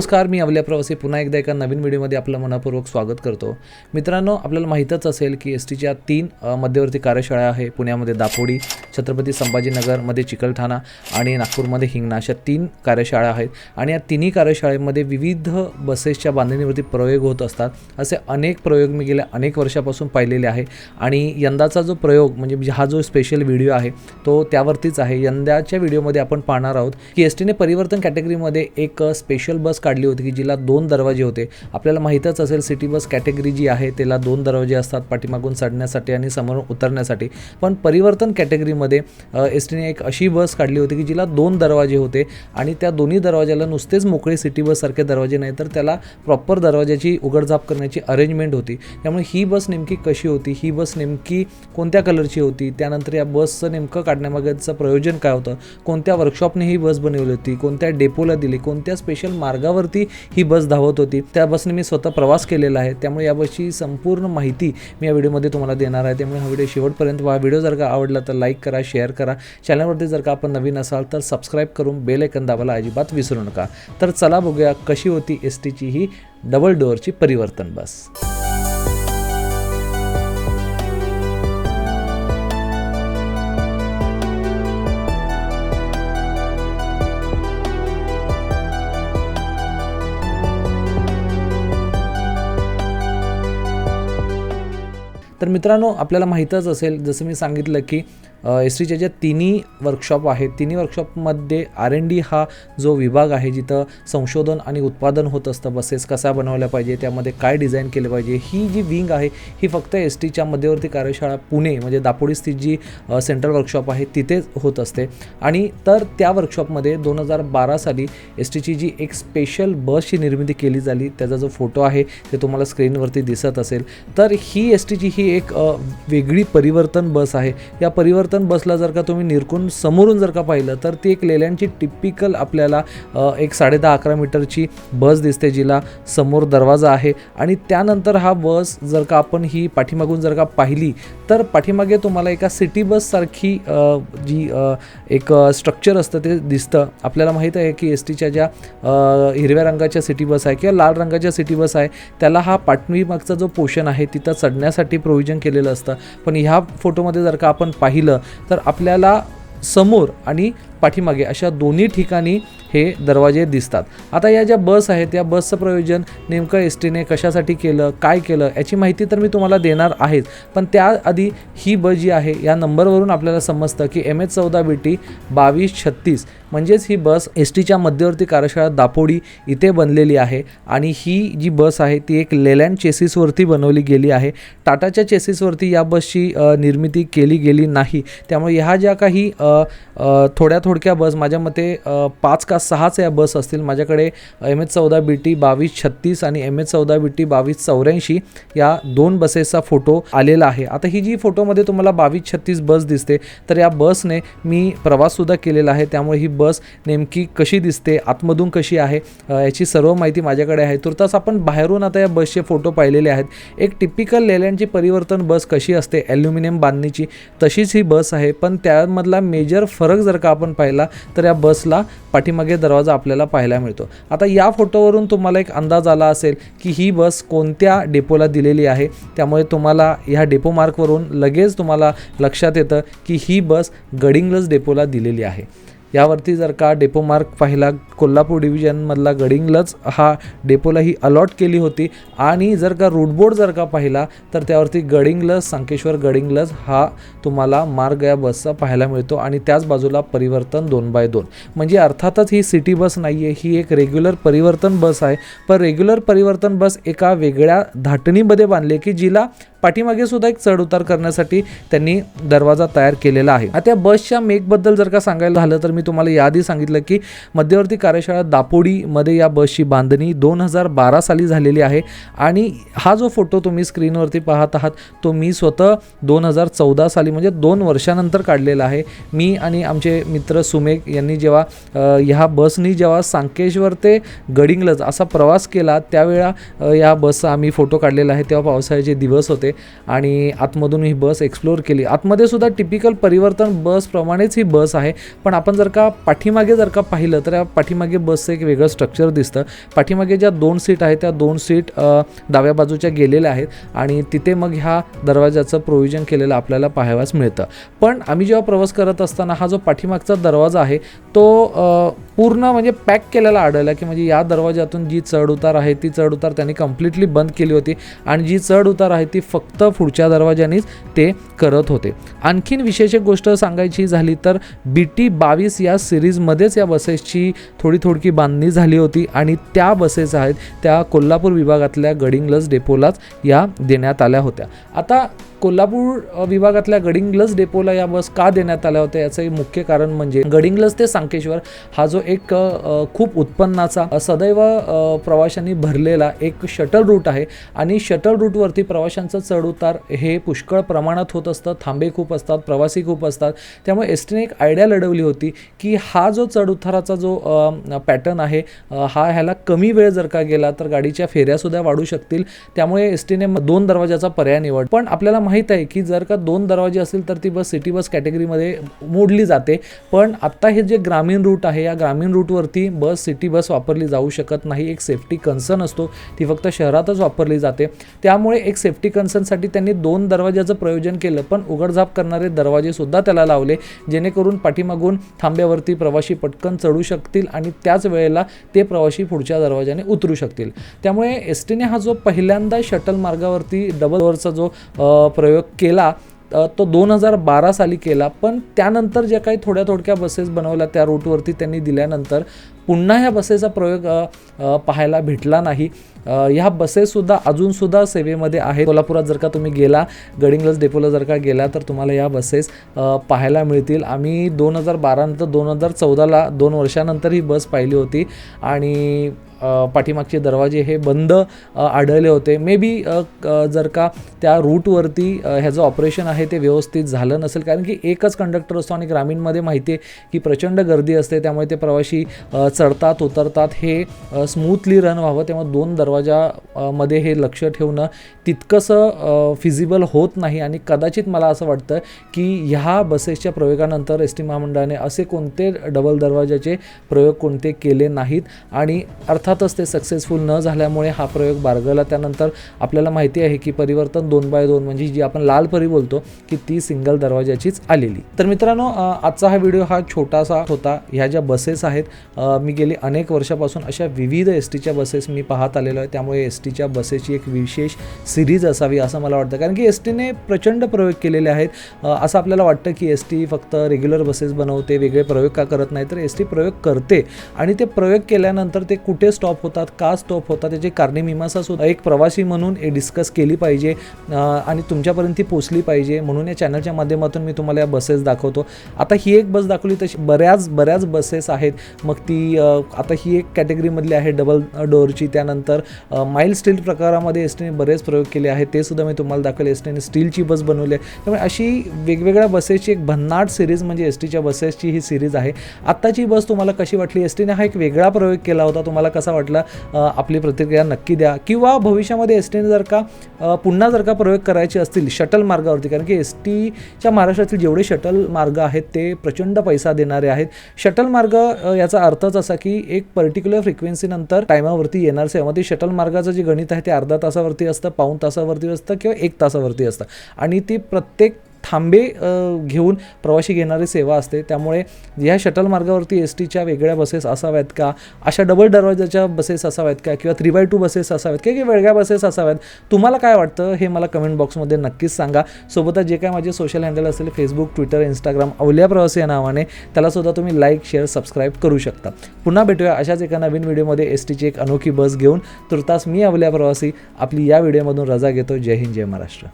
नमस्कार मी अवल्या प्रवासी. पुन्हा एकदा एका नवीन व्हिडिओमध्ये आपलं मनापूर्वक स्वागत करतो. मित्रांनो आपल्याला माहीतच असेल की एस टीच्या तीन मध्यवर्ती कार्यशाळा आहे. पुण्यामध्ये दापोडी छत्रपती संभाजीनगरमध्ये चिकलठाणा आणि नागपूरमध्ये हिंगणा अशा तीन कार्यशाळा आहेत. आणि या तिन्ही कार्यशाळेमध्ये विविध बसेसच्या बांधणीवरती प्रयोग होत असतात. असे अनेक प्रयोग मी गेल्या अनेक वर्षापासून पाहिलेले आहे. आणि यंदाचा जो प्रयोग म्हणजे हा जो स्पेशल व्हिडिओ आहे तो त्यावरतीच आहे. यंदाच्या व्हिडिओमध्ये आपण पाहणार आहोत की एस टीने परिवर्तन कॅटेगरीमध्ये एक स्पेशल बस काढली होती की जिला दोन दरवाजे होते. आपल्याला माहीतच असेल सिटी बस कॅटेगरी जी आहे त्याला दोन दरवाजे असतात पाठीमागून चढण्यासाठी आणि समोरून उतरण्यासाठी. पण परिवर्तन कॅटेगरीमध्ये एस टीने एक अशी बस काढली होती की जिला दोन दरवाजे होते आणि त्या दोन्ही दरवाजाला नुसतेच मोकळे सिटी बससारखे दरवाजे नाही तर त्याला प्रॉपर दरवाजाची उघडझाप करण्याची अरेंजमेंट होती. त्यामुळे ही बस नेमकी कशी होती? ही बस नेमकी कोणत्या कलरची होती? त्यानंतर या बसचं नेमकं काढण्यामागचं प्रयोजन काय होतं? कोणत्या वर्कशॉपने ही बस बनवली होती? कोणत्या डेपोला दिली? कोणत्या स्पेशल मार्गावर मार्गावरती ही बस धावत होती. त्या बसने मी स्वतः प्रवास केलेला आहे. त्यामुळे या बसची संपूर्ण माहिती मी या व्हिडिओमध्ये तुम्हाला देणार आहे. त्यामुळे हा व्हिडिओ शेवटपर्यंत हा व्हिडिओ जर का आवडला तर लाईक करा शेअर करा. चॅनलवरती जर का आपण नवीन असाल तर सबस्क्राईब करून बेल ऐकन दाबायला अजिबात विसरू नका. तर चला बघूया कशी होती एस टीची ही डबल डोअरची परिवर्तन बस. तर मित्रांनो आपल्याला माहीतच असेल जसं मी सांगितलं की एस टीच्या ज्या तिन्ही वर्कशॉप आहेत तिन्ही वर्कशॉपमध्ये आर एन डी हा जो विभाग आहे जिथं संशोधन आणि उत्पादन होत असतं बसेस कसा बनवल्या पाहिजे त्यामध्ये काय डिझाईन केलं पाहिजे ही जी विंग आहे ही फक्त एस टीच्या मध्यवर्ती कार्यशाळा पुणे म्हणजे दापोडी स्थित जी सेंट्रल वर्कशॉप आहे तिथेच होत असते. आणि तर त्या वर्कशॉपमध्ये दोन हजार बारा साली एस टीची जी एक स्पेशल बसची निर्मिती केली झाली त्याचा जो फोटो आहे ते तुम्हाला स्क्रीनवरती दिसत असेल. तर ही एस टीची ही एक वेगळी परिवर्तन बस आहे. या परिवर्तन बसला जर का तुम्ही निरकून समोरून जर का पाहिलं तर ती एक लेलँडची टिपिकल आपल्याला एक साडेदहा अकरा मीटरची बस दिसते जिला समोर दरवाजा आहे. आणि त्यानंतर हा बस जर का आपण ही पाठीमागून जर का पाहिली तर पाठीमागे तुम्हाला एका सिटी बससारखी जी एक स्ट्रक्चर असतं ते दिसतं. आपल्याला माहीत आहे की एस टीच्या ज्या हिरव्या रंगाच्या सिटी बस आहे किंवा लाल रंगाच्या सिटी बस आहे त्याला हा पाठीमागचा जो पोर्शन आहे तिथं चढण्यासाठी प्रोव्हिजन केलेलं असतं. पण ह्या फोटोमध्ये जर का आपण पाहिलं तर आपल्याला समोर आणि पाठीमागे अशा दोन्ही ठिकाणी हे दरवाजे दिसतात. आता या ज्या बस आहेत या बसचं प्रयोजन नेमकं एस टीने कशासाठी केलं काय केलं याची माहिती तर मी तुम्हाला देणार आहेच. पण त्याआधी ही बस जी आहे या नंबरवरून आपल्याला समजतं की एम एच चौदा बी टी बावीस छत्तीस म्हणजेच ही बस एस टीच्या मध्यवर्ती कार्यशाळा दापोडी इथे बनलेली आहे आणि ही जी बस आहे ती एक लेलँड चेसिसवरती बनवली गेली आहे. टाटाच्या चेसिसवरती या बसची निर्मिती केली गेली नाही. त्यामुळे ह्या ज्या काही थोड्या थोडक्या बस माझ्या मते पाच का सहाच या बस असतील माझ्याकडे एम एच चौदा बी टी बावीस छत्तीस आणि एम एच चौदा बी टी बावीस चौऱ्याऐंशी या दोन बसेसचा फोटो आलेला आहे. आता ही जी फोटोमध्ये तुम्हाला बावीस छत्तीस बस दिसते तर या बसने मी प्रवाससुद्धा केलेला आहे. त्यामुळे ही बस नेमकी कशी दिसते आतमधून कशी आहे याची सर्व माहिती माझ्याकडे आहे. तुर्तास आपण बाहेरून आता या बसचे फोटो पाहिलेले आहेत. एक टिपिकल लेलँडची परिवर्तन बस कशी असते ॲल्युमिनियम बांधणीची तशीच ही बस आहे. पण त्यामधला मेजर फरक जर का आपण पाहिला तर या बसला पाठीमागे दरवाजा आपल्याला पाहायला मिळतो. आता या फोटोवरून तुम्हाला एक अंदाज आला असेल की ही बस कोणत्या डेपोला दिलेली आहे. त्यामुळे तुम्हाला ह्या डेपो मार्कवरून लगेच तुम्हाला लक्षात येतं की ही बस गडिंग्लज डेपोला दिलेली आहे. यावरती जर का डेपो मार्क पाहिला कोल्हापूर डिव्हिजनमधला गडिंगलच हा डेपोला ही अलॉट केली होती. आणि जर का रूटबोर्ड जर का पाहिला तर त्यावरती गडिंगलस संकेश्वर गडिंगलज हा तुम्हाला मार्ग या बसचा पाहायला मिळतो. आणि त्याच बाजूला परिवर्तन दोन बाय दोन. म्हणजे अर्थातच ही सिटी बस नाही आहे ही एक रेग्युलर परिवर्तन बस आहे. पण रेग्युलर परिवर्तन बस एका वेगळ्या धाटणीमध्ये बांधली की जिला पाठीमागे सुद्धा एक चढ उतार करण्यासाठी त्यांनी दरवाजा तयार केलेला आहे. आता या बसच्या मेकबद्दल जर का सांगायला झालं तर मी तुम्हाला याआधी सांगितलं की मध्यवर्ती कार्यशाळा दापोडीमध्ये या बसची बांधणी दोन हजार बारा साली झालेली आहे आणि हा जो फोटो तुम्ही स्क्रीनवरती पाहत आहात तो मी स्वतः दोन हजार चौदा साली म्हणजे दोन वर्षानंतर काढलेला आहे. मी आणि आमचे मित्र सुमेक यांनी जेव्हा ह्या बसनी जेव्हा सांकेश्वर ते गडिंगलज असा प्रवास केला त्यावेळा या बसचा आम्ही फोटो काढलेला आहे. तेव्हा पावसाळ्याचे दिवस होते. होते आणि आतमधून ही बस एक्सप्लोअर केली. आतमध्ये सुद्धा टिपिकल परिवर्तन बसप्रमाणेच ही बस आहे. पण आपण जर का पाठीमागे जर का पाहिलं तर या पाठीमागे बसचं एक वेगळं स्ट्रक्चर दिसतं. पाठीमागे ज्या दोन सीट आहेत त्या दोन सीट डाव्या बाजूच्या गेलेल्या आहेत आणि तिथे मग ह्या दरवाजाचं प्रोव्हिजन केलेलं आपल्याला पाहावयास मिळतं. पण आम्ही जेव्हा प्रवास करत असताना हा जो पाठीमागचा दरवाजा आहे तो पूर्ण म्हणजे पॅक केलेला आढळला की म्हणजे या दरवाजातून जी चढ उतार आहे ती चढ उतार त्यांनी कम्प्लिटली बंद केली होती आणि जी चढ उतार आहे ती फक्त फक्त पुढच्या दरवाजानेच ते करत होते. आणखीन विशेष एक गोष्ट सांगायची झाली तर बी टी बावीस या सिरीजमध्येच या बसेसची थोडी थोडकी बांधणी झाली होती आणि त्या बसेस आहेत त्या कोल्हापूर विभागातल्या गडिंग्लज डेपोलाच या देण्यात आल्या होत्या. आता कोल्हापूर विभागातल्या गडिंग्लज डेपोला या बस का देण्यात आल्या होत्या याचं एक मुख्य कारण म्हणजे गडिंग्लज ते सांकेश्वर हा जो एक खूप उत्पन्नाचा सदैव प्रवाशांनी भरलेला एक शटल रूट आहे. आणि शटल रूटवरती प्रवाशांचं चढउतार हे पुष्कळ प्रमाणात होत असतं. थांबे खूप असतात प्रवासी खूप असतात. त्यामुळे एस टीने एक आयडिया लढवली होती की हा जो चढउताराचा जो पॅटर्न आहे हा ह्याला कमी वेळ जर का गेला तर गाडीच्या फेऱ्यासुद्धा वाढू शकतील. त्यामुळे एस टीने दोन दरवाजाचा पर्याय निवड पण आपल्याला माहीत आहे की जर का दोन दरवाजे असतील तर ती बस सिटी बस कॅटेगरीमध्ये मोडली जाते. पण आत्ता हे जे ग्रामीण रूट आहे या ग्रामीण रूटवरती बस सिटी बस वापरली जाऊ शकत नाही. एक सेफ्टी कन्सर्न असतो. ती फक्त शहरातच वापरली जाते. त्यामुळे एक सेफ्टी कन्सर्नसाठी त्यांनी दोन दरवाजाचं प्रयोजन केलं पण उघडझाप करणारे दरवाजेसुद्धा त्याला लावले जेणेकरून पाठीमागून थांब्यावरती प्रवासी पटकन चढू शकतील आणि त्याच वेळेला ते प्रवासी पुढच्या दरवाजाने उतरू शकतील. त्यामुळे एस टीने हा जो पहिल्यांदा शटल मार्गावरती डबल डोअरचा जो प्रयोग केला तो दोन हजार बारा साली केला. पण त्यानंतर ज्या काही थोड्या थोडक्या बसेस बनवल्या त्या रूटवरती त्यांनी दिल्यानंतर पुन्हा ह्या बसेचा प्रयोग पाहायला भेटला नाही. ह्या बसेससुद्धा अजूनसुद्धा सेवेमध्ये आहेत. कोल्हापुरात जर का तुम्ही गेला गडिंग्लज डेपोला जर का गेला तर तुम्हाला या बसेस पाहायला मिळतील. आम्ही दोन हजार बारानंतर दोन हजार चौदाला दोन वर्षानंतर ही बस पाहिली होती. आणि पाठीमागचे दरवाजे हे बंद आढळले होते. मे बी जर का त्या रूटवरती ह्याचं ऑपरेशन आहे ते व्यवस्थित झालं नसेल. कारण की एकच कंडक्टर असतो आणि ग्रामीणमध्ये माहिती आहे की प्रचंड गर्दी असते. त्यामुळे ते प्रवाशी चढतात उतरतात हे स्मूथली रन व्हावं तेव्हा दोन दरवाजा मध्ये हे लक्ष ठेवणं तितकंसं फिजिबल होत नाही. आणि कदाचित मला असं वाटतं की ह्या बसेसच्या प्रयोगानंतर एस टी महामंडळाने असे कोणते डबल दरवाजाचे प्रयोग कोणते केले नाहीत. आणि अर्थातच ते सक्सेसफुल न झाल्यामुळे हा प्रयोग बारगला त्यानंतर आपल्याला माहिती आहे की परिवर्तन दोन बाय दोन म्हणजे जी आपण लाल परी बोलतो की ती सिंगल दरवाजाचीच आलेली. तर मित्रांनो आजचा हा व्हिडिओ हा छोटासा होता. ह्या ज्या बसेस आहेत मी गेली अनेक वर्षापासून अशा विविध एस टीच्या बसेस मी पाहत आलेलो आहे. त्यामुळे एस टीच्या बसेसची एक विशेष सिरीज असावी असं मला वाटतं. कारण की एस टीने प्रचंड प्रयोग केलेले आहेत. असं आपल्याला वाटतं की एस टी फक्त रेग्युलर बसेस बनवते वेगळे प्रयोग का करत नाही? तर एस टी प्रयोग करते. आणि ते प्रयोग केल्यानंतर ते कुठे स्टॉप होतात का स्टॉप होतात त्याची कारणीमीमांसा सुद्धा एक प्रवासी म्हणून डिस्कस केली पाहिजे. आणि तुमच्यापर्यंत ती पोचली पाहिजे. म्हणून या चॅनलच्या माध्यमातून मी तुम्हाला या बसेस दाखवतो. आता ही एक बस दाखवली तशी बऱ्याच बऱ्याच बसेस आहेत. मग ती की आता ही एक कॅटेगरीमधली आहे डबल डोअरची. त्यानंतर माइल स्टील प्रकारामध्ये एस टीने बरेच प्रयोग केले आहेत. ते सुद्धा मी तुम्हाला दाखवले. एस टीने स्टीलची बस बनवली आहे. त्यामुळे अशी वेगवेगळ्या बसेसची एक भन्नाट सिरीज म्हणजे एस टीच्या बसेसची ही सिरीज आहे. आत्ताची बस तुम्हाला कशी वाटली? एस टीने हा एक वेगळा प्रयोग केला होता. तुम्हाला कसा वाटला? आपली प्रतिक्रिया नक्की द्या. किंवा भविष्यामध्ये एस टीने जर का पुन्हा जर का प्रयोग करायचे असतील शटल मार्गावरती कारण की एस टीच्या महाराष्ट्रातील जेवढे शटल मार्ग आहेत ते प्रचंड पैसा देणारे आहेत. शटल मार्ग याचा अर्थच असा की एक पर्टिक्युलर फ्रिक्वेन्सीनंतर टायमावरती येणार सेवा ते शटल मार्गाचं जे गणित आहे ते अर्धा तासावरती असतं पाऊण तासावरती असतं किंवा एक तासावरती असतं. आणि ती प्रत्येक थांबे घेऊन प्रवासी घेणारी सेवा असते. त्यामुळे ह्या शटल मार्गावरती एस टीच्या वेगळ्या बसेस असाव्यात का? अशा डबल दरवाजाच्या बसेस असाव्यात का? किंवा थ्री बाय टू बसेस असाव्यात का? किंवा वेगळ्या बसेस असाव्यात? तुम्हाला काय वाटतं? हे मला कमेंट बॉक्समध्ये नक्कीच सांगा. सोबतच जे काय माझे सोशल हँडल असेल Facebook Twitter Instagram Avalya Pravasi या नावाने त्यालासुद्धा तुम्ही लाईक शेअर सबस्क्राईब करू शकता. पुन्हा भेटूया अशाच एका नवीन व्हिडिओमध्ये एस टीची एक अनोखी बस घेऊन. तुर्तास मी अवल्या प्रवासी आपली या व्हिडिओमधून रजा घेतो. जय हिंद जय महाराष्ट्र.